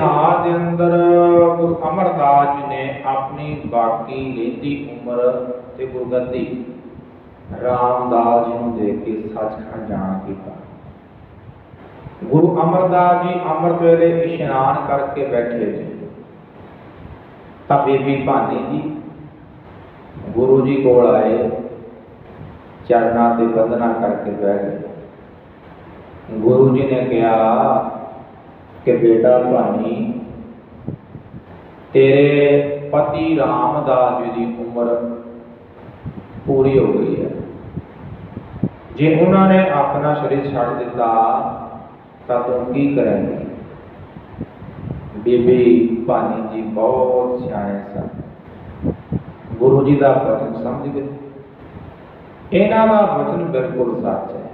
ਹਾਲ ਦੇ ਅੰਦਰ ਗੁਰੂ ਅਮਰਦਾਸ ਜੀ ਨੇ ਆਪਣੀ ਬਾਕੀ ਰਹਿੰਦੀ ਉਮਰ ਤੇ ਗੁਰਗੱਦੀ ਰਾਮਦਾਸ ਜੀ ਨੂੰ ਦੇ ਕੇ ਸੱਚਖੰਡ ਜਾਣਾ ਕੀਤਾ। ਗੁਰੂ ਅਮਰਦਾਸ ਜੀ ਅੰਮ੍ਰਿਤ ਵੇਲੇ ਇਸ਼ਨਾਨ ਕਰਕੇ ਬੈਠੇ ਨੇ। ਤਾਂ ਬੀਬੀ ਭਾਨੀ ਜੀ, ਗੁਰੂ ਜੀ ਕੋਲ ਆਏ, ਚਰਨਾਂ ਤੇ ਬੰਦਨਾ ਕਰਕੇ ਬਹਿ ਗਏ। ਗੁਰੂ ਜੀ ਨੇ ਕਿਹਾ ਕਿ ਬੇਟਾ ਭਾਨੀ, ਤੇਰੇ ਪਤੀ ਰਾਮਦਾਸ ਜੀ ਦੀ ਉਮਰ ਪੂਰੀ ਹੋ ਗਈ ਹੈ। ਜੇ ਉਹਨਾਂ ਨੇ ਆਪਣਾ ਸਰੀਰ ਛੱਡ ਦਿੱਤਾ, ਤਾਂ ਤੂੰ ਕੀ ਕਰੇਂਗੀ? ਬੀਬੀ ਭਾਨੀ ਜੀ ਬਹੁਤ ਸਿਆਣੇ ਸਨ। ਗੁਰੂ ਜੀ ਦਾ ਵਚਨ ਸਮਝ ਗਏ। ਇਹਨਾਂ ਦਾ ਵਚਨ ਬਿਲਕੁਲ ਸੱਚ ਹੈ।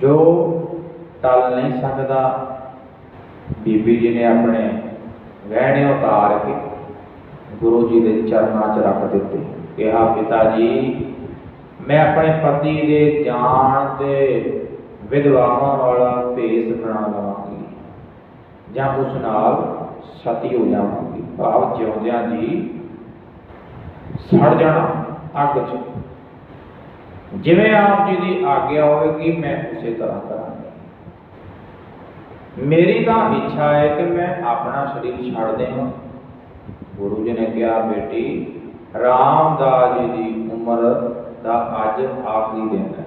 ਜੋ ਟਲ ਨਹੀਂ ਸਕਦਾ ਬੀਬੀ ਜੀ ਨੇ ਆਪਣੇ ਗਹਿਣੇ ਉਤਾਰ ਕੇ ਗੁਰੂ ਜੀ ਦੇ ਚਰਨਾਂ 'ਚ ਰੱਖ ਦਿੱਤੇ। ਕਿਹਾ, ਪਿਤਾ ਜੀ, ਮੈਂ ਆਪਣੇ ਪਤੀ ਦੇ ਜਾਣ ਤੇ ਵਿਧਵਾਵਾਂ ਵਾਲਾ ਭੇਸ ਬਣਾ ਲਵਾਂਗੀ ਜਾਂ ਉਸ ਨਾਲ ਸਤੀ ਹੋ ਜਾਵਾਂਗੀ। ਭਾਵ ਜਿਉਂਦਿਆਂ ਜੀ ਸੜ ਜਾਣਾ ਅੱਗ 'ਚ। ਜਿਵੇਂ ਆਪ ਜੀ ਦੀ ਆਗਿਆ ਹੋਵੇਗੀ, ਮੈਂ ਉਸੇ ਤਰ੍ਹਾਂ ਕਰਾਂਗੀ। ਮੇਰੀ ਤਾਂ ਇੱਛਾ ਹੈ ਕਿ ਮੈਂ ਆਪਣਾ ਸਰੀਰ ਛੱਡ ਦੇਵਾਂ। ਗੁਰੂ ਜੀ ਨੇ ਕਿਹਾ, ਬੇਟੀ, ਰਾਮਦਾਸ ਜੀ ਦੀ ਉਮਰ ਦਾ ਅੱਜ ਆਖਰੀ ਦਿਨ ਹੈ।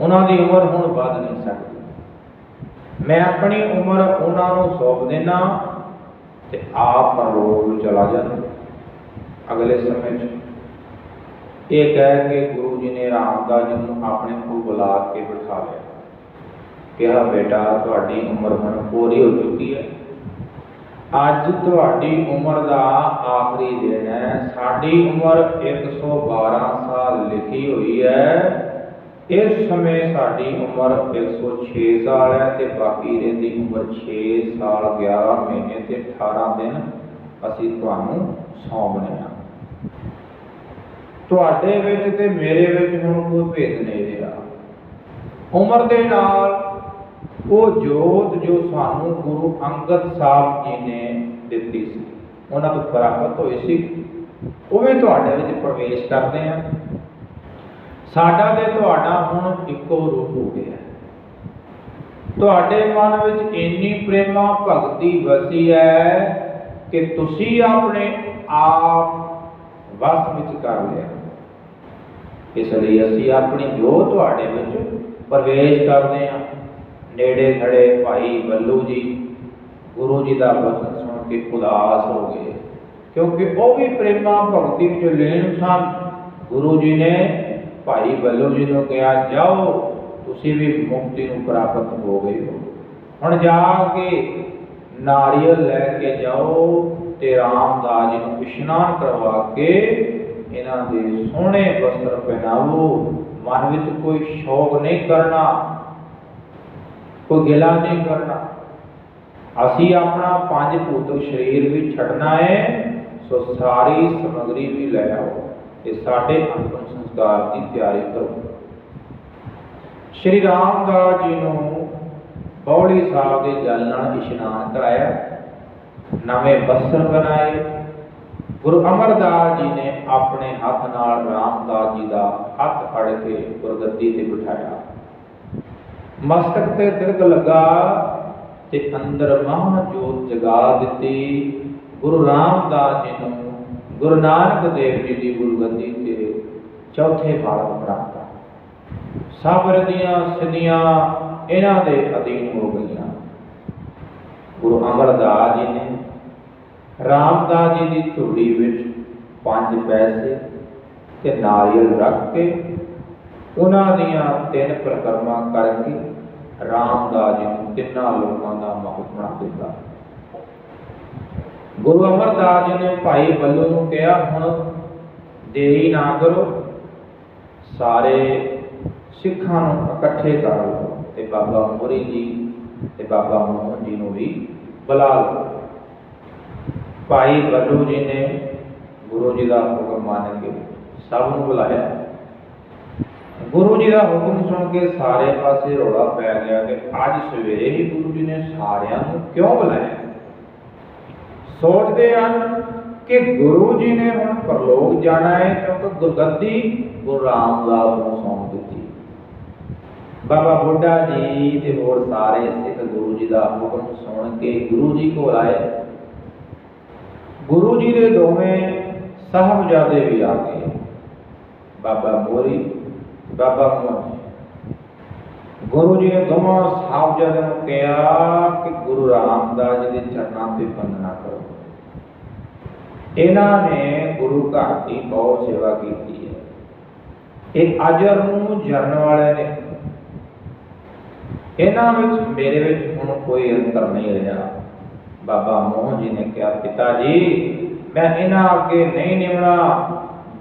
ਉਹਨਾਂ ਦੀ ਉਮਰ ਹੁਣ ਵੱਧ ਨਹੀਂ ਸਕਦੀ। ਮੈਂ ਆਪਣੀ ਉਮਰ ਉਹਨਾਂ ਨੂੰ ਸੌਂਪ ਦੇਣਾ ਤੇ ਆਪ ਪਰਲੋਕ ਨੂੰ ਚਲਾ ਜਾਣਾ ਅਗਲੇ ਸਮੇਂ 'ਚ ਇਹ ਕਹਿ ਕੇ ਗੁਰੂ ਜੀ ਨੇ ਰਾਮਦਾਸ ਜੀ ਨੂੰ ਆਪਣੇ ਕੋਲ ਬੁਲਾ ਕੇ ਬਿਠਾ ਲਿਆ। ਕਿਹਾ, ਬੇਟਾ, ਤੁਹਾਡੀ ਉਮਰ ਹੁਣ ਪੂਰੀ ਹੋ ਚੁੱਕੀ ਹੈ। ਅੱਜ ਤੁਹਾਡੀ ਉਮਰ ਦਾ ਆਖਰੀ ਦਿਨ ਹੈ। ਸਾਡੀ ਉਮਰ 112 ਸਾਲ ਲਿਖੀ ਹੋਈ ਹੈ। ਇਸ ਸਮੇਂ ਸਾਡੀ ਉਮਰ 106 ਸਾਲ ਹੈ ਤੇ ਬਾਕੀ ਰਹਿੰਦੀ ਉਮਰ 6 ਸਾਲ 11 ਮਹੀਨੇ ਤੇ 18 ਦਿਨ ਅਸੀਂ ਤੁਹਾਨੂੰ ਸੌਂਪਣੇ ਆ ਤੁਹਾਡੇ ਵਿੱਚ ਤੇ ਮੇਰੇ ਵਿੱਚ ਹੁਣ ਕੋਈ ਭੇਦ ਨਹੀਂ ਰਿਹਾ। ਉਮਰ ਦੇ ਨਾਲ ਉਹ ਜੋਤ ਜੋ ਸਾਨੂੰ ਗੁਰੂ ਅੰਗਦ ਸਾਹਿਬ ਜੀ ਨੇ ਦਿੱਤੀ ਸੀ, ਉਹਨਾਂ ਤੋਂ ਪ੍ਰਾਪਤ ਹੋਈ ਸੀ। ਉਹ ਵੀ ਤੁਹਾਡੇ ਵਿੱਚ ਪ੍ਰਵੇਸ਼ ਕਰਦੇ ਆ ਸਾਡਾ ਤੇ ਤੁਹਾਡਾ ਹੁਣ ਇੱਕੋ ਰੂਪ ਹੋ ਗਿਆ। ਤੁਹਾਡੇ ਮਨ ਵਿੱਚ ਇੰਨੀ ਪ੍ਰੇਮਾ ਭਗਤੀ ਵਸੀ ਹੈ ਕਿ ਤੁਸੀਂ ਆਪਣੇ ਆਪ ਵਸ ਵਿੱਚ ਕਰ ਲਿਆ। ਇਸ ਲਈ ਅਸੀਂ ਆਪਣੀ ਜੋ ਤੁਹਾਡੇ ਵਿੱਚ ਪ੍ਰਵੇਸ਼ ਕਰਦੇ ਹਾਂ। ਨੇੜੇ ਖੜੇ ਭਾਈ ਬੱਲੂ ਜੀ। ਗੁਰੂ ਜੀ ਦਾ ਬਚਨ ਸੁਣ ਕੇ ਉਦਾਸ ਹੋ ਗਏ। ਕਿਉਂਕਿ ਉਹ ਵੀ ਪ੍ਰੇਮਾ ਭਗਤੀ ਵਿੱਚ ਲੀਨ ਸਨ। ਗੁਰੂ ਜੀ ਨੇ ਭਾਈ ਬੱਲੂ ਜੀ ਨੂੰ ਕਿਹਾ, ਜਾਓ, ਤੁਸੀਂ ਵੀ ਮੁਕਤੀ ਨੂੰ ਪ੍ਰਾਪਤ ਹੋ ਗਏ ਹੋ। ਹੁਣ ਜਾ ਕੇ ਨਾਰੀਅਲ ਲੈ ਕੇ ਜਾਓ ਤੇ ਰਾਮਦਾਸ ਜੀ ਨੂੰ ਇਸ਼ਨਾਨ ਕਰਵਾ ਕੇ ਇਹਨਾਂ ਦੇ ਸੋਹਣੇ ਵਸਤਰ ਪਹਿਨਾਵੋ। ਮਨ ਵਿੱਚ ਕੋਈ ਸ਼ੌਕ ਨਹੀਂ ਕਰਨਾ। ਕੋਈ ਗਿਲਾ ਨਹੀਂ ਕਰਨਾ। ਅਸੀਂ ਆਪਣਾ ਪੰਜ ਭੂਤਕ ਸਰੀਰ ਵੀ ਛੱਡਣਾ ਹੈ ਸੋ ਸਾਰੀ ਸਮਗਰੀ ਵੀ ਲੈ ਆਓ ਤੇ ਸਾਡੇ ਅੰਤਮ ਸੰਸਕਾਰ ਦੀ ਤਿਆਰੀ ਕਰੋ। ਸ਼੍ਰੀ ਰਾਮਦਾਸ ਜੀ ਨੂੰ ਬੌੜੀ ਸਾਹਿਬ ਦੇ ਜਲ ਨਾਲ ਇਸ਼ਨਾਨ ਕਰਾਇਆ। ਨਵੇਂ ਵਸਤਰ ਬਣਾਏ। ਗੁਰੂ ਅਮਰਦਾਸ ਜੀ ਨੇ ਆਪਣੇ ਹੱਥ ਨਾਲ ਰਾਮਦਾਸ ਜੀ ਦਾ ਹੱਥ ਫੜ ਕੇ ਗੁਰਗੱਦੀ ਤੇ ਬਿਠਾਇਆ। ਮਸਤਕ ਤੇ ਤਿਲਕ ਲਗਾ ਤੇ ਅੰਦਰ ਮਹਾ ਜੋਤ ਜਗਾ ਦਿੱਤੀ। ਗੁਰੂ ਰਾਮਦਾਸ ਜੀ ਨੂੰ ਗੁਰੂ ਨਾਨਕ ਦੇਵ ਜੀ ਦੀ ਗੁਰਗੱਦੀ ਤੇ ਚੌਥੇ ਬਾਲਕ ਪ੍ਰਾਪਤ। ਸਬਰ ਦੀਆਂ ਸਿੱਧੀਆਂ ਇਹਨਾਂ ਦੇ ਅਧੀਨ ਹੋ ਗਈਆਂ। ਗੁਰੂ ਅਮਰਦਾਸ ਜੀ ਨੇ ਰਾਮਦਾਸ ਜੀ ਦੀ ਝੋਲੀ ਵਿੱਚ ਪੰਜ ਪੈਸੇ ਤੇ ਨਾਰੀਅਲ ਰੱਖ ਕੇ ਉਹਨਾਂ ਦੀਆਂ ਤਿੰਨ ਪ੍ਰਕਰਮਾਂ ਕਰਕੇ ਰਾਮਦਾਸ ਜੀ ਨੂੰ ਤਿੰਨਾਂ ਲੋਕਾਂ ਦਾ ਮਹਤ ਬਣਾ ਦਿੱਤਾ। ਗੁਰੂ ਅਮਰਦਾਸ ਜੀ ਨੇ ਭਾਈ ਬੱਲੂ ਨੂੰ ਕਿਹਾ, ਹੁਣ ਦੇਰੀ ਨਾ ਕਰੋ, ਸਾਰੇ ਸਿੱਖਾਂ ਨੂੰ ਇਕੱਠੇ ਕਰ ਲਓ ਤੇ ਬਾਬਾ ਮੋਰੀ ਜੀ ਤੇ ਬਾਬਾ ਮੋਹਨ ਜੀ ਨੂੰ ਵੀ ਬੁਲਾ ਲਓ। ਭਾਈ ਬੱਲੂ ਜੀ ਨੇ ਗੁਰੂ ਜੀ ਦਾ ਹੁਕਮ ਮੰਨ ਕੇ ਸਭ ਨੂੰ ਬੁਲਾਇਆ। ਗੁਰੂ ਜੀ ਦਾ ਹੁਕਮ ਸੁਣ ਕੇ ਸਾਰੇ ਪਾਸੇ ਰੌਲਾ ਪੈ ਗਿਆ ਕਿ ਅੱਜ ਸਵੇਰੇ ਹੀ ਗੁਰੂ ਜੀ ਨੇ ਸਾਰਿਆਂ ਨੂੰ ਕਿਉਂ ਬੁਲਾਇਆ? ਸੋਚਦੇ ਹਨ ਕਿ ਗੁਰੂ ਜੀ ਨੇ ਹੁਣ ਪਰਲੋਕ ਜਾਣਾ ਹੈ ਕਿਉਂਕਿ ਗੁਰਗੱਦੀ ਗੁਰੂ ਰਾਮਦਾਸ ਨੂੰ ਸੌਂਪ ਦਿੱਤੀ। ਬਾਬਾ ਬੁੱਢਾ ਜੀ ਤੇ ਹੋਰ ਸਾਰੇ ਸਿੱਖ ਗੁਰੂ ਜੀ ਦਾ ਹੁਕਮ ਸੁਣ ਕੇ ਗੁਰੂ ਜੀ ਕੋਲ ਆਏ। ਗੁਰੂ ਜੀ ਦੇ ਦੋਵੇਂ ਸਾਹਿਬਜ਼ਾਦੇ ਵੀ ਆ ਗਏ। ਬਾਬਾ ਮੋਰੀ ਬਾਬਾ ਮੋਹਨ ਗੁਰੂ ਜੀ ਨੇ ਦੋਵਾਂ ਸਾਹਿਬਜ਼ਾਦਿਆਂ ਨੂੰ ਕਿਹਾ ਕਿ ਗੁਰੂ ਰਾਮਦਾਸ ਜੀ ਦੇ ਚਰਨਾਂ ਤੇ ਬੰਦਨਾ ਕਰੋ। ਇਹਨਾਂ ਨੇ ਗੁਰੂ ਘਰ ਦੀ ਬਹੁਤ ਸੇਵਾ ਕੀਤੀ ਹੈ। ਇਹ ਅਜਰ ਨੂੰ ਜਰਨ ਵਾਲੇ ਨੇ ਇਹਨਾਂ ਵਿੱਚ, ਮੇਰੇ ਵਿੱਚ ਹੁਣ ਕੋਈ ਅੰਤਰ ਨਹੀਂ ਰਿਹਾ। ਬਾਬਾ ਮੋਹਨ ਜੀ ਨੇ ਕਿਹਾ, ਪਿਤਾ ਜੀ, ਮੈਂ ਇਹਨਾਂ ਅੱਗੇ ਨਹੀਂ ਨਿਮਣਾ।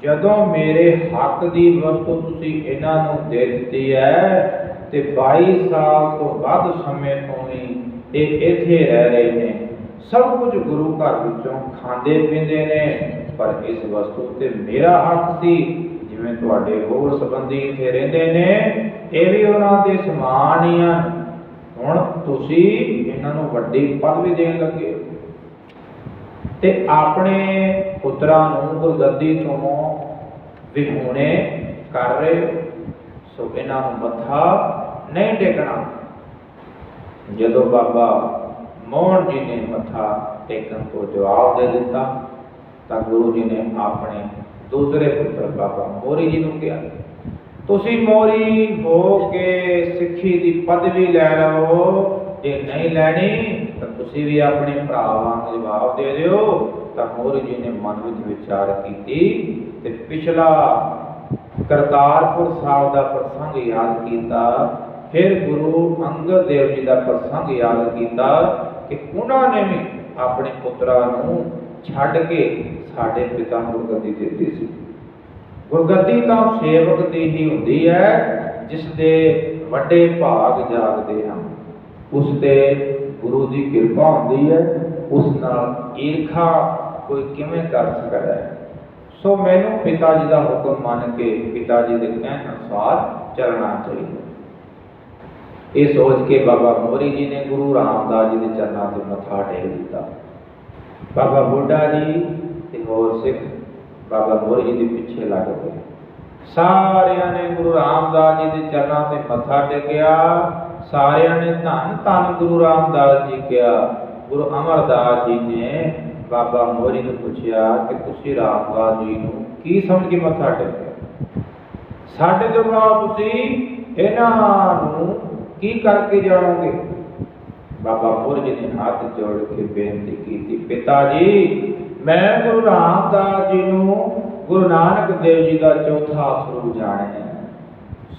ਜਦੋਂ ਮੇਰੇ ਹੱਕ ਦੀ ਵਸਤੂ ਤੁਸੀਂ ਇਹਨਾਂ ਨੂੰ ਦੇ ਦਿੱਤੀ ਹੈ ਤੇ 22 ਸਾਲ ਤੋਂ ਵੱਧ ਸਮੇਂ ਤੋਂ ਹੀ ਇਹ ਇੱਥੇ ਰਹਿ ਰਹੇ ਨੇ ਸਭ ਕੁਝ ਗੁਰੂ ਘਰ ਵਿੱਚੋਂ ਖਾਂਦੇ ਪੀਂਦੇ ਨੇ, ਪਰ ਇਸ ਵਸਤੂ ਤੇ ਮੇਰਾ ਹੱਕ ਸੀ, ਜਿਵੇਂ ਤੁਹਾਡੇ ਹੋਰ ਸੰਬੰਧੀ ਇੱਥੇ ਰਹਿੰਦੇ ਨੇ, ਇਹ ਵੀ ਉਹਨਾਂ ਦੇ ਸਮਾਨ ਹੀ ਹਨ ਹੁਣ ਤੁਸੀਂ ਇਹਨਾਂ ਨੂੰ ਵੱਡੀ ਪਦਵੀ ਦੇਣ ਲੱਗੇ ਹੋ। ਤੇ ਆਪਣੇ ਪੁੱਤਰਾਂ ਨੂੰ, ਗੁਰਗੱਦੀ ਤੋਂ ਵਿਹੂਣੇ ਕਰ ਰਹੇ ਸੋ ਇਹਨਾਂ ਨੂੰ ਮੱਥਾ ਨਹੀਂ ਟੇਕਣਾ। ਜਦੋਂ ਬਾਬਾ ਮੋਹਨ ਜੀ ਨੇ ਮੱਥਾ ਟੇਕਣ ਤੋਂ ਜਵਾਬ ਦੇ ਦਿੱਤਾ, ਤਾਂ ਗੁਰੂ ਜੀ ਨੇ ਆਪਣੇ ਦੂਸਰੇ ਪੁੱਤਰ ਬਾਬਾ ਮੋਰੀ ਜੀ ਨੂੰ ਕਿਹਾ, ਤੁਸੀਂ ਮੋਰੀ ਹੋ ਕੇ ਸਿੱਖੀ ਦੀ ਪਦਵੀ ਲੈ ਲਓ ਜੇ ਨਹੀਂ ਲੈਣੀ ਤਾਂ ਤੁਸੀਂ ਵੀ ਆਪਣੇ ਭਰਾ ਵਾਂਗ ਜਵਾਬ ਦੇ ਦਿਓ, ਤਾਂ ਮੋਰੀ ਜੀ ਨੇ ਮਨ ਵਿੱਚ ਵਿਚਾਰ ਕੀਤੀ ਤੇ ਪਿਛਲਾ ਕਰਤਾਰਪੁਰ ਸਾਹਿਬ ਦਾ ਪ੍ਰਸੰਗ ਯਾਦ ਕੀਤਾ, ਫਿਰ ਗੁਰੂ ਅੰਗਦ ਦੇਵ ਜੀ ਦਾ ਪ੍ਰਸੰਗ ਯਾਦ ਕੀਤਾ ਕਿ ਉਹਨਾਂ ਨੇ ਵੀ ਆਪਣੇ ਪੁੱਤਰਾਂ ਨੂੰ ਛੱਡ ਕੇ ਸਾਡੇ ਪਿਤਾ ਨੂੰ ਗੁਰਗੱਦੀ ਦਿੱਤੀ ਸੀ। ਗੁਰਗੱਦੀ ਤਾਂ ਸੇਵਕ ਦੀ ਹੀ ਹੁੰਦੀ ਹੈ ਜਿਸ ਦੇ ਵੱਡੇ ਭਾਗ ਜਾਗਦੇ ਹਨ। ਉਸ ਤੇ ਗੁਰੂ ਦੀ ਕਿਰਪਾ ਹੁੰਦੀ ਹੈ, ਉਸ ਨਾਲ ਈਰਖਾ ਕੋਈ ਕਿਵੇਂ ਕਰ ਸਕਦਾ ਹੈ? ਸੋ ਮੈਨੂੰ ਪਿਤਾ ਜੀ ਦਾ ਹੁਕਮ ਮੰਨ ਕੇ ਪਿਤਾ ਜੀ ਦੇ ਕਹਿਣ ਅਨੁਸਾਰ ਚੱਲਣਾ ਚਾਹੀਦਾ ਇਹ ਸੋਚ ਕੇ ਬਾਬਾ ਮੋਰੀ ਜੀ ਨੇ ਗੁਰੂ ਰਾਮਦਾਸ ਜੀ ਦੇ ਚਰਨਾਂ ਤੇ ਮੱਥਾ ਟੇਕ ਦਿੱਤਾ। ਬਾਬਾ ਬੁੱਢਾ ਜੀ ਤੇ ਹੋਰ ਸਿੱਖ ਬਾਬਾ ਮੋਰੀ ਜੀ ਦੇ ਪਿੱਛੇ ਲੱਗ ਗਏ ਸਾਰਿਆਂ ਨੇ ਗੁਰੂ ਰਾਮਦਾਸ ਜੀ ਦੇ ਚਰਨਾਂ ਤੇ ਮੱਥਾ ਟੇਕਿਆ। ਸਾਰਿਆਂ ਨੇ ਧੰਨ ਧੰਨ ਗੁਰੂ ਰਾਮਦਾਸ ਜੀ ਕਿਹਾ। ਗੁਰੂ ਅਮਰਦਾਸ ਜੀ ਨੇ ਬਾਬਾ ਮੋਰੀ ਨੂੰ ਪੁੱਛਿਆ ਕਿ ਤੁਸੀਂ ਰਾਮਦਾਸ ਜੀ ਨੂੰ ਕੀ ਸਮਝ ਕੇ ਮੱਥਾ ਟੇਕਿਆ ਸਾਡੇ ਤੋਂ ਬਾਅਦ ਤੁਸੀਂ, ਇਹਨਾਂ ਨੂੰ ਕੀ ਕਰਕੇ ਜਾਣੋਗੇ? ਬਾਬਾ ਮੋਰੀ ਜੀ ਨੇ ਹੱਥ ਜੋੜ ਕੇ ਬੇਨਤੀ ਕੀਤੀ, ਪਿਤਾ ਜੀ, ਮੈਂ ਗੁਰੂ ਰਾਮਦਾਸ ਜੀ ਨੂੰ ਗੁਰੂ ਨਾਨਕ ਦੇਵ ਜੀ ਦਾ ਚੌਥਾ ਸਰੂਪ ਜਾਣਿਆ।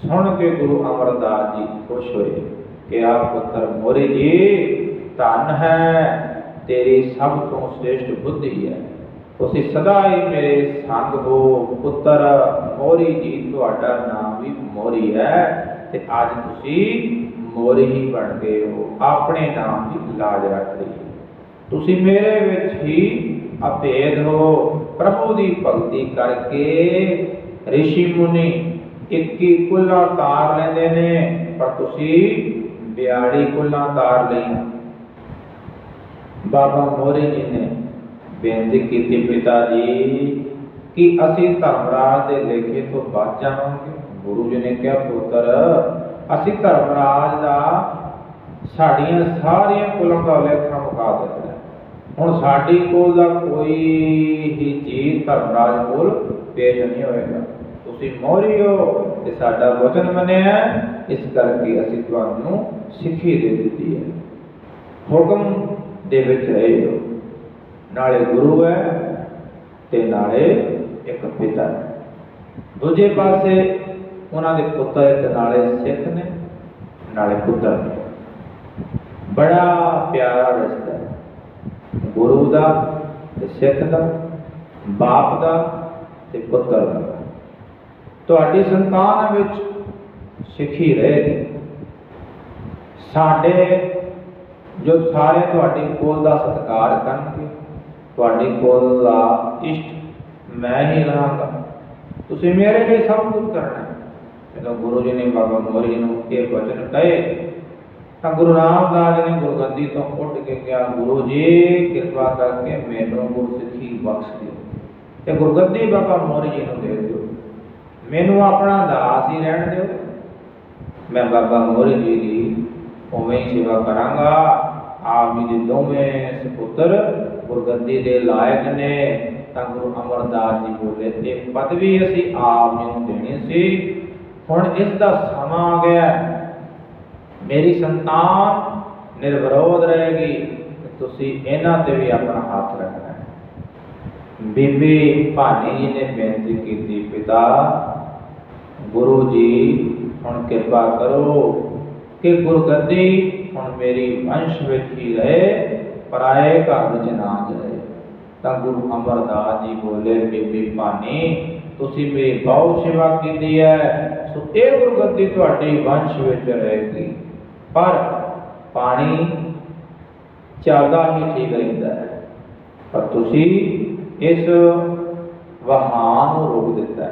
ਸੁਣ ਕੇ ਗੁਰੂ ਅਮਰਦਾਸ ਜੀ ਖੁਸ਼ ਹੋਏ ਕਿ ਆ ਪੁੱਤਰ ਮੋਰੇ ਜੀ, ਧੰਨ ਹੈ, ਤੇਰੀ ਸਭ ਤੋਂ ਸ੍ਰੇਸ਼ਟ ਬੁੱਧੀ ਹੈ। ਤੁਸੀਂ ਸਦਾ ਹੀ ਮੇਰੇ ਸੰਗ ਹੋ, ਪੁੱਤਰ ਮੋਰੀ ਜੀ, ਤੁਹਾਡਾ ਨਾਮ ਵੀ ਮੋਰੀ ਹੈ ਤੇ ਅੱਜ ਤੁਸੀਂ ਮੋਰੀ ਹੀ ਬਣ ਗਏ ਹੋ, ਆਪਣੇ ਨਾਮ ਦੀ ਲਾਜ ਰੱਖ ਲਈ। ਤੁਸੀਂ ਮੇਰੇ ਵਿੱਚ ਹੀ ਅਭੇਦ ਹੋ, ਪ੍ਰਭੂ ਦੀ ਭਗਤੀ ਕਰਕੇ ਰਿਸ਼ੀ ਮੁਨੀ ਇੱਕੀ ਕੁੱਲਾ ਤਾਰ ਲੈਂਦੇ ਨੇ, ਪਰ ਤੁਸੀਂ ਬਿਆੜੀ ਕੁੱਲਾ ਤਾਰ ਲਈ ਬਾਬਾ ਮੋਰੇ ਜੀ ਨੇ ਬੇਨਤੀ ਕੀਤੀ, ਪਿਤਾ ਜੀ, ਕਿ ਅਸੀਂ ਧਰਮਰਾਜ ਦੇ ਲੇਖੇ ਤੋਂ ਬਚ ਜਾਵਾਂਗੇ। ਗੁਰੂ ਜੀ ਨੇ ਕਿਹਾ, ਪੁੱਤਰ, ਅਸੀਂ ਧਰਮਰਾਜ ਦਾ ਸਾਡੀਆਂ ਸਾਰੀਆਂ ਕੁਲਾਂ ਦਾ ਲੇਖਾ ਮੁਕਾ ਦਿੱਤਾ ਹੁਣ ਸਾਡੀ ਕੋਲ ਦਾ ਕੋਈ ਹੀ ਚੀਜ਼ ਧਰਮਰਾਜ ਕੋਲ ਪੇਸ਼ ਨਹੀਂ ਹੋਏਗਾ ਤੁਸੀਂ ਮੋਹਰੀ ਹੋ ਤੇ ਸਾਡਾ ਵਚਨ ਮੰਨਿਆ ਇਸ ਕਰਕੇ ਅਸੀਂ ਤੁਹਾਨੂੰ ਸਿੱਖੀ ਦੇ ਦਿੱਤੀ ਹੈ। ਹੁਕਮ ਦੇ ਵਿੱਚ ਰਹੇ ਹੋ। ਨਾਲੇ ਗੁਰੂ ਹੈ ਤੇ ਨਾਲੇ ਇੱਕ ਪਿਤਾ ਦੂਜੇ ਪਾਸੇ ਉਹਨਾਂ ਦੇ ਪੁੱਤਰ ਇੱਕ ਨਾਲੇ ਸਿੱਖ ਨੇ, ਨਾਲੇ ਪੁੱਤਰ ਨੇ। ਬੜਾ ਪਿਆਰਾ ਰਿਸ਼ਤਾ ਹੈ। ਗੁਰੂ ਦਾ ਤੇ ਸਿੱਖ ਦਾ, ਬਾਪ ਦਾ ਤੇ ਪੁੱਤਰ ਦਾ। ਤੁਹਾਡੀ ਸੰਤਾਨ ਵਿੱਚ ਸਿੱਖੀ ਰਹੇਗੀ। ਸਾਡੇ ਜੋ ਸਾਰੇ ਤੁਹਾਡੀ ਕੋਲ ਦਾ ਸਤਿਕਾਰ ਕਰਨਗੇ, ਤੁਹਾਡੀ ਕੋਲ ਦਾ ਇਸ਼ਟ ਮੈਂ ਹੀ ਰਹਾਂਗਾ ਤੁਸੀਂ ਮੇਰੇ ਲਈ ਸਭ ਕੁਝ ਕਰਨਾ ਹੈ। ਜਦੋਂ ਗੁਰੂ ਜੀ ਨੇ ਬਾਬਾ ਮੋਹਰੀ ਜੀ ਨੂੰ ਇਹ ਵਚਨ ਕਹੇ, ਤਾਂ ਗੁਰੂ ਰਾਮਦਾਸ ਜੀ ਨੇ ਗੁਰਗੱਦੀ ਤੋਂ ਉੱਠ ਕੇ ਕਿਹਾ, ਗੁਰੂ ਜੀ, ਕਿਰਪਾ ਕਰਕੇ ਮੈਨੂੰ ਗੁਰਸਿੱਖੀ ਬਖਸ਼ ਦਿਓ। ਤੇ ਗੁਰਗੱਦੀ ਬਾਬਾ ਮੋਹਰੀ ਜੀ ਨੂੰ ਦੇ ਦਿਓ। ਮੈਨੂੰ ਆਪਣਾ ਦਾਸ ਹੀ ਰਹਿਣ ਦਿਓ। ਮੈਂ ਬਾਬਾ ਮੋਹਰੀ ਜੀ ਦੀ ਉਵੇਂ ਹੀ ਸੇਵਾ ਕਰਾਂਗਾ। ਆਪ ਜੀ ਦੇ ਦੋਵੇਂ ਸੁਪੁੱਤਰ ਗੁਰਗੱਦੀ ਦੇ ਲਾਇਕ ਨੇ। ਤਾਂ ਗੁਰੂ ਅਮਰਦਾਸ ਜੀ ਬੋਲੇ ਤੇ ਪਦਵੀ ਅਸੀਂ ਆਪ ਜੀ ਨੂੰ ਦੇਣੀ ਸੀ। ਹੁਣ ਇਸ ਦਾ ਸਮਾਂ ਆ ਗਿਆ ਮੇਰੀ ਸੰਤਾਨ ਨਿਰਵਿਰੋਧ ਰਹੇਗੀ ਤੁਸੀਂ ਇਹਨਾਂ ਤੇ ਵੀ ਆਪਣਾ ਹੱਥ ਰੱਖਣਾ ਬੀਬੀ ਭਾਨੀ ਜੀ ਨੇ ਬੇਨਤੀ ਕੀਤੀ, ਪਿਤਾ ਗੁਰੂ ਜੀ, ਹੁਣ ਕਿਰਪਾ ਕਰੋ ਕਿ ਗੁਰਗੱਦੀ ਹੁਣ ਮੇਰੀ ਵੰਸ਼ ਵਿੱਚ ਹੀ ਰਹੇ, ਪਰਾਏ ਘਰ ਵਿੱਚ ਨਾ ਜਾਏ। ਤਾਂ ਗੁਰੂ ਅਮਰਦਾਸ ਜੀ ਬੋਲੇ, ਬੀਬੀ ਭਾਨੀ, ਤੁਸੀਂ ਮੇਰੀ ਬਹੁਤ ਸੇਵਾ ਕੀਤੀ ਹੈ, ਸੋ ਇਹ ਗੁਰਗੱਦੀ ਤੁਹਾਡੀ ਵੰਸ਼ ਵਿੱਚ ਰਹੇਗੀ। ਪਰ ਪਾਣੀ ਚੱਲਦਾ ਹੀ ਠੀਕ ਰਹਿੰਦਾ ਹੈ। ਪਰ ਤੁਸੀਂ ਇਸ ਵਹਾਅ ਨੂੰ ਰੋਕ ਦਿੱਤਾ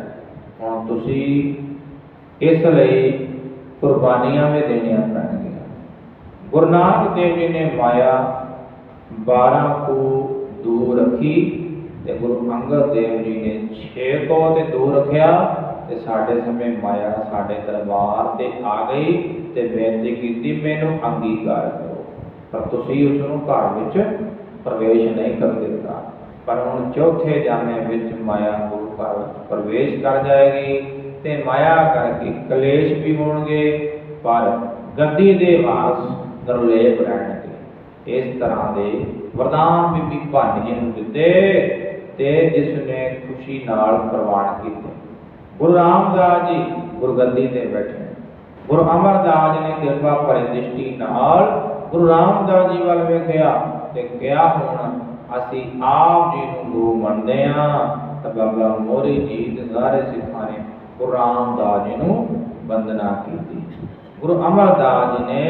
ਹੁਣ ਤੁਸੀਂ ਇਸ ਲਈ ਕੁਰਬਾਨੀਆਂ ਵੀ ਦੇਣੀਆਂ ਪੈਣਗੀਆਂ। ਗੁਰੂ ਨਾਨਕ ਦੇਵ ਜੀ ਨੇ ਮਾਇਆ 12 ਕੋ ਦੂਰ ਰੱਖੀ ਤੇ ਗੁਰੂ ਅੰਗਦ ਦੇਵ ਜੀ ਨੇ 6 ਕੋ ਤੇ ਦੂਰ ਰੱਖਿਆ ਤੇ ਸਾਡੇ ਸਮੇਂ ਮਾਇਆ ਸਾਡੇ ਦਰਬਾਰ ਤੇ ਆ ਗਈ ਤੇ ਬੇਨਤੀ ਕੀਤੀ, ਮੈਨੂੰ ਅੰਗੀਕਾਰ ਕਰੋ। ਪਰ ਤੁਸੀਂ ਉਸ ਨੂੰ ਘਰ ਵਿੱਚ ਪ੍ਰਵੇਸ਼ ਨਹੀਂ ਕਰ ਦਿੱਤਾ। ਪਰ ਹੁਣ ਚੌਥੇ ਜਾਮੇ ਵਿੱਚ ਮਾਇਆ ਗੁਰੂ ਘਰ ਵਿੱਚ ਪ੍ਰਵੇਸ਼ ਕਰ ਜਾਏਗੀ। ਤੇ ਮਾਇਆ ਕਰਕੇ ਕਲੇਸ਼ ਵੀ ਹੋਣਗੇ, ਪਰ ਗੱਦੀ ਦੇ ਵਾਸ ਦਰਲੇਪ ਰਹਿਣਗੇ। ਇਸ ਤਰ੍ਹਾਂ ਦੇ ਵਰਦਾਨ ਬੀਬੀ ਭਾਨੀ ਜੀ ਨੂੰ ਦਿੱਤੇ ਤੇ ਜਿਸ ਨੇ ਖੁਸ਼ੀ ਨਾਲ ਪ੍ਰਵਾਨ ਕੀਤੇ। ਗੁਰੂ ਰਾਮਦਾਸ ਜੀ ਗੁਰਗੱਦੀ ਤੇ ਬੈਠੇ। ਗੁਰੂ ਅਮਰਦਾਸ ਜੀ ਨੇ ਕਿਰਪਾ ਭਰੀ ਦ੍ਰਿਸ਼ਟੀ ਨਾਲ ਗੁਰੂ ਰਾਮਦਾਸ ਜੀ ਵੱਲ ਵੇਖਿਆ ਤੇ ਕਿਹਾ, ਹੁਣ ਅਸੀਂ ਆਪ ਜੀ ਨੂੰ ਗੁਰੂ ਮੰਨਦੇ ਹਾਂ। ਤਾਂ ਬਾਬਾ ਮੋਰੀ ਜੀ ਤੇ ਸਾਰੇ ਸਿੱਖਾਂ ਨੇ ਗੁਰੂ ਰਾਮਦਾਸ ਜੀ ਨੂੰ ਵੰਦਨਾ ਕੀਤੀ। ਗੁਰੂ ਅਮਰਦਾਸ ਜੀ ਨੇ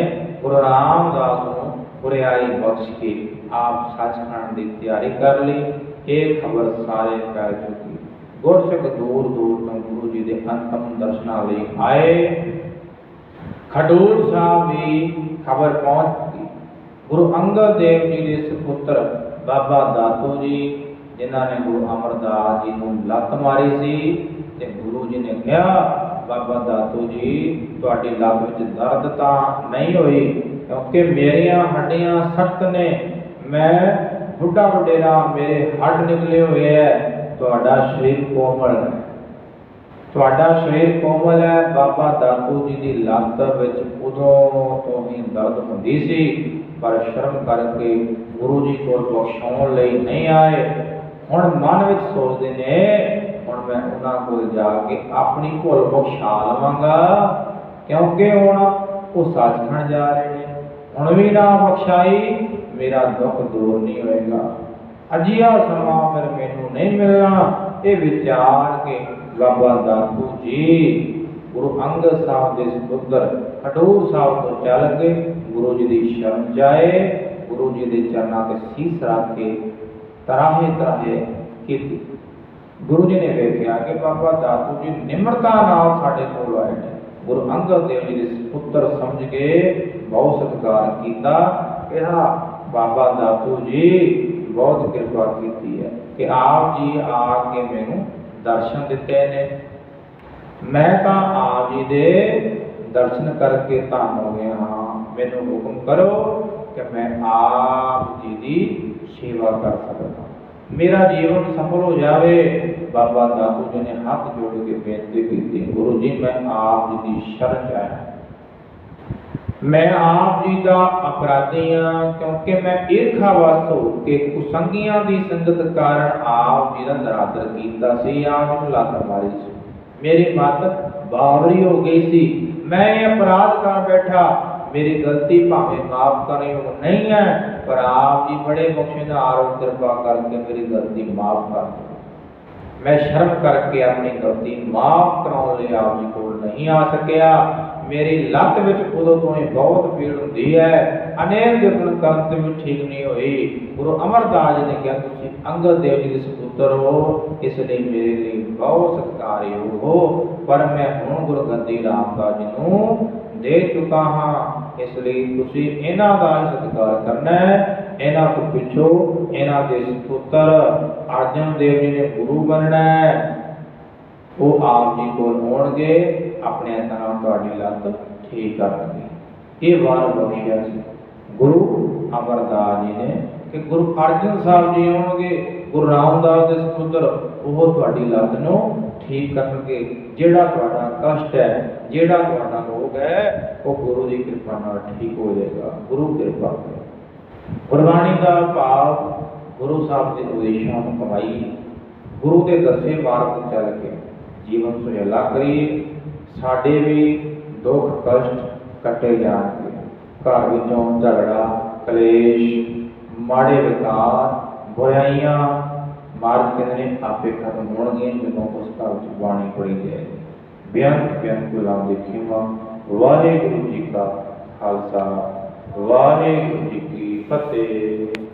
ਗੁਰੂ ਰਾਮਦਾਸ ਨੂੰ ਗੁਰਿਆਈ ਬਖਸ਼ ਕੇ ਆਪ ਸੱਚਖੰਡ ਦੀ ਤਿਆਰੀ ਕਰ ਲਈ। ਇਹ ਖਬਰ ਸਾਰੇ ਫੈਲ ਚੁੱਕੀ। ਗੁਰਸਿੱਖ ਦੂਰ ਦੂਰ ਤੋਂ ਗੁਰੂ ਜੀ ਦੇ ਅੰਤਮ ਦਰਸ਼ਨਾਂ ਲਈ ਆਏ। ਖਡੂਰ ਸਾਹਿਬ ਵੀ ਖਬਰ ਪਹੁੰਚ ਗਈ ਗੁਰੂ ਅੰਗਦ ਦੇਵ ਜੀ ਦੇ ਸੁਪੁੱਤਰ ਬਾਬਾ ਦਾਤੂ ਜੀ, ਜਿਨ੍ਹਾਂ ਨੇ ਗੁਰੂ ਅਮਰਦਾਸ ਜੀ ਨੂੰ ਲੱਤ ਮਾਰੀ ਸੀ ਤੇ ਗੁਰੂ ਜੀ ਨੇ ਕਿਹਾ, ਬਾਬਾ ਦਾਤੂ ਜੀ, ਤੁਹਾਡੀ ਲੱਤ ਵਿੱਚ ਦਰਦ ਤਾਂ ਨਹੀਂ ਹੋਈ, ਕਿਉਂਕਿ ਮੇਰੀਆਂ ਹੱਡੀਆਂ ਸਖਤ ਨੇ। ਮੈਂ ਬੁੱਢਾ ਵਡੇਰਾ ਮੇਰੇ ਹੱਡ ਨਿਕਲੇ ਹੋਏ ਐ। ਤੁਹਾਡਾ ਸਰੀਰ ਕੋਮਲ ਹੈ ਤੁਹਾਡਾ ਸਰੀਰ ਕੋਮਲ ਹੈ ਬਾਬਾ ਦਾਤੂ ਜੀ ਦੀ ਲੱਤ ਵਿੱਚ ਉਦੋਂ ਤੋਂ ਹੀ ਦਰਦ ਹੁੰਦੀ ਸੀ, ਪਰ ਸ਼ਰਮ ਕਰਕੇ ਗੁਰੂ ਜੀ ਕੋਲ ਬਖਸ਼ਾਉਣ ਲਈ ਨਹੀਂ ਆਏ। ਹੁਣ ਮਨ ਵਿੱਚ ਸੋਚਦੇ ਨੇ ਮੈਂ ਉਹਨਾਂ ਕੋਲ ਜਾ ਕੇ ਆਪਣੀ ਭੁੱਲ ਬਖਸ਼ਾ ਲਵਾਂਗਾ। ਕਿਉਂਕਿ ਹੁਣ ਉਹ ਸੱਚਖੰਡ ਜਾ ਰਹੇ ਨੇ। ਹੁਣ ਵੀ ਨਾ ਬਖਸ਼ਾਈ ਮੇਰਾ ਦੁੱਖ ਦੂਰ ਨਹੀਂ ਹੋਏਗਾ। ਅਜਿਹਾ ਸਮਾਂ ਫਿਰ ਮੈਨੂੰ ਨਹੀਂ ਮਿਲਣਾ। ਇਹ ਵਿਚਾਰ ਕੇ ਬਾਬਾ ਦਾਤੂ ਜੀ, ਗੁਰੂ ਅੰਗਦ ਸਾਹਿਬ ਦੇ ਸੁਪੁੱਤਰ ਖਡੂਰ ਸਾਹਿਬ ਤੋਂ ਚੱਲ ਕੇ ਗੁਰੂ ਜੀ ਦੀ ਸ਼ਰਨ ਜਾਏ, ਗੁਰੂ ਜੀ ਦੇ ਚਰਨਾਂ ਤੇ ਸੀਸ ਰੱਖ ਕੇ ਤਰਾਹੇ ਤਰਾਹੇ ਕੀਤੀ। ਗੁਰੂ ਜੀ ਨੇ ਵੇਖਿਆ ਕਿ ਬਾਬਾ ਦਾਤੂ ਜੀ ਨਿਮਰਤਾ ਨਾਲ ਸਾਡੇ ਕੋਲ ਆਏ ਨੇ। ਗੁਰੂ ਅੰਗਦ ਦੇਵ ਜੀ ਦੇ ਪੁੱਤਰ ਸਮਝ ਕੇ ਬਹੁਤ ਸਤਿਕਾਰ ਕੀਤਾ, ਕਿਹਾ, ਬਾਬਾ ਦਾਤੂ ਜੀ, ਬਹੁਤ ਕਿਰਪਾ ਕੀਤੀ ਹੈ ਕਿ ਆਪ ਜੀ ਆ ਕੇ ਮੈਨੂੰ ਦਰਸ਼ਨ ਦਿੱਤੇ ਨੇ। ਮੈਂ ਤਾਂ ਆਪ ਜੀ ਦੇ ਦਰਸ਼ਨ ਕਰਕੇ ਧੰਨ ਹੋ ਗਿਆ ਹਾਂ। ਮੈਨੂੰ ਹੁਕਮ ਕਰੋ ਕਿ ਮੈਂ ਆਪ ਜੀ ਦੀ ਸੇਵਾ ਕਰ ਸਕਦਾ ਮੇਰਾ ਜੀਵਨ ਸਫਲ ਹੋ ਜਾਵੇ। ਬਾਬਾ ਦਾਤੂ ਜੀ ਨੇ ਹੱਥ ਜੋੜ ਕੇ ਬੇਨਤੀ ਕੀਤੀ, ਗੁਰੂ ਜੀ, ਮੈਂ ਆਪ ਜੀ ਦੀ ਸ਼ਰਨ ਚ ਆਇਆ। ਮੈਂ ਆਪ ਜੀ ਦਾ ਅਪਰਾਧੀ ਹਾਂ, ਕਿਉਂਕਿ ਮੈਂ ਈਰਖਾਵਸ ਹੋ ਕੇ ਕੁਸੰਗੀਆਂ ਦੀ ਸੰਗਤ ਕਾਰਨ ਆਪ ਜੀ ਦਾ ਨਰਾਦਰ ਕੀਤਾ ਸੀ, ਆਪ ਨੂੰ ਲੱਤ ਮਾਰੀ ਸੀ। ਮੇਰੀ ਮੱਤ ਬਾਵਰੀ ਹੋ ਗਈ ਸੀ। ਮੈਂ ਇਹ ਅਪਰਾਧ ਕਰ ਬੈਠਾ ਮੇਰੀ ਗਲਤੀ ਭਾਵੇਂ ਮਾਫ ਕਰੇ ਉਹ ਨਹੀਂ ਹੈ, ਪਰ ਆਪ ਜੀ ਬੜੇ ਬਖਸ਼ਿੰਦਾਰ ਹੋ ਕਿਰਪਾ ਕਰਕੇ ਮੇਰੀ ਗਲਤੀ ਮਾਫ ਕਰ ਦਿਓ। ਮੈਂ ਸ਼ਰਮ ਕਰਕੇ ਆਪਣੀ ਗਲਤੀ ਮਾਫ ਕਰਾਉਣ ਲਈ ਆਪ ਜੀ ਕੋਲ ਨਹੀਂ ਆ ਸਕਿਆ। ਮੇਰੀ ਲੱਤ ਵਿੱਚ ਉਦੋਂ ਤੋਂ ਹੀ ਬਹੁਤ ਪੀੜ ਹੁੰਦੀ ਹੈ। ਅਨੇਕ ਜਤਨ ਕਰਨ ਤੇ ਵੀ ਠੀਕ ਨਹੀਂ ਹੋਈ। ਗੁਰੂ ਅਮਰਦਾਸ ਜੀ ਨੇ ਕਿਹਾ, ਤੁਸੀਂ ਅੰਗਦ ਦੇਵ ਜੀ ਦੇ ਸੁਪੁੱਤਰ ਹੋ। ਇਸ ਲਈ ਮੇਰੇ ਲਈ ਬਹੁਤ ਸਤਿਕਾਰਯੋਗ ਹੋ। ਪਰ ਮੈਂ ਹੁਣ ਗੁਰੂ ਗੱਦੀ ਰਾਮਦਾਸ ਜੀ ਨੂੰ ਦੇ ਚੁੱਕਾ ਹਾਂ, ਇਸ ਲਈ ਤੁਸੀਂ ਇਹਨਾਂ ਦਾ ਸਤਿਕਾਰ ਕਰਨਾ ਹੈ। ਇਹਨਾਂ ਤੋਂ ਪਿੱਛੋਂ ਇਹਨਾਂ ਦੇ ਸੁਪੁੱਤਰ ਅਰਜਨ ਦੇਵ ਜੀ ਨੇ ਗੁਰੂ ਬਣਨਾ ਹੈ। ਉਹ ਆਪ ਜੀ ਕੋਲ ਹੋਣਗੇ ਆਪਣੇ ਹੱਥਾਂ ਨਾਲ ਤੁਹਾਡੀ ਲੱਤ ਠੀਕ ਕਰਨਗੇ। ਇਹ ਵਾਰ ਬਖਸ਼ਿਆ ਸੀ। ਗੁਰੂ ਅਮਰਦਾਸ ਜੀ ਨੇ ਕਿ ਗੁਰੂ ਅਰਜਨ ਸਾਹਿਬ ਜੀ ਆਉਣਗੇ, ਗੁਰੂ ਰਾਮਦਾਸ ਦੇ ਸੁਪੁੱਤਰ, ਉਹ ਤੁਹਾਡੀ ਲੱਤ ਨੂੰ ਠੀਕ ਕਰਨਗੇ। ਜਿਹੜਾ ਤੁਹਾਡਾ ਕਸ਼ਟ ਹੈ, ਜਿਹੜਾ ਤੁਹਾਡਾ ਰੋਗ ਹੈ, ਉਹ ਗੁਰੂ ਦੀ ਕਿਰਪਾ ਨਾਲ ਠੀਕ ਹੋ ਜਾਏਗਾ। ਗੁਰੂ ਕਿਰਪਾ ਕਰੇ। ਗੁਰਬਾਣੀ ਦਾ ਭਾਵ ਗੁਰੂ ਸਾਹਿਬ ਦੇ ਉਦੇਸ਼ਾਂ ਨੂੰ ਕਮਾਈ, ਗੁਰੂ ਦੇ ਦੱਸੇ ਮਾਰਗ ਚੱਲ ਕੇ ਜੀਵਨ ਸੁਹੇਲਾ ਕਰੀਏ। ਸਾਡੇ ਵੀ ਦੁੱਖ, ਕਸ਼ਟ ਕੱਟੇ ਜਾਣਗੇ। ਘਰ ਵਿੱਚੋਂ ਝਗੜਾ, ਕਲੇਸ਼, ਮਾੜੇ ਵਿਕਾਰ, ਬੁਰਾਈਆਂ ਮਾਰਗ ਕਹਿੰਦੇ ਨੇ, ਆਪੇ ਖਤਮ ਹੋਣਗੇ ਜਦੋਂ ਉਸ ਘਰ ਵਿੱਚ ਬਾਣੀ ਪੜੀ ਜਾਏਗੀ ਬਿਆੰਤ ਬਿਆੰਤ ਗੁਲਾਮ ਦੇ ਖਿਮਾ, ਵਾਹਿਗੁਰੂ ਜੀ ਕਾ ਖਾਲਸਾ, ਵਾਹਿਗੁਰੂ ਜੀ ਕੀ ਫਤਿਹ।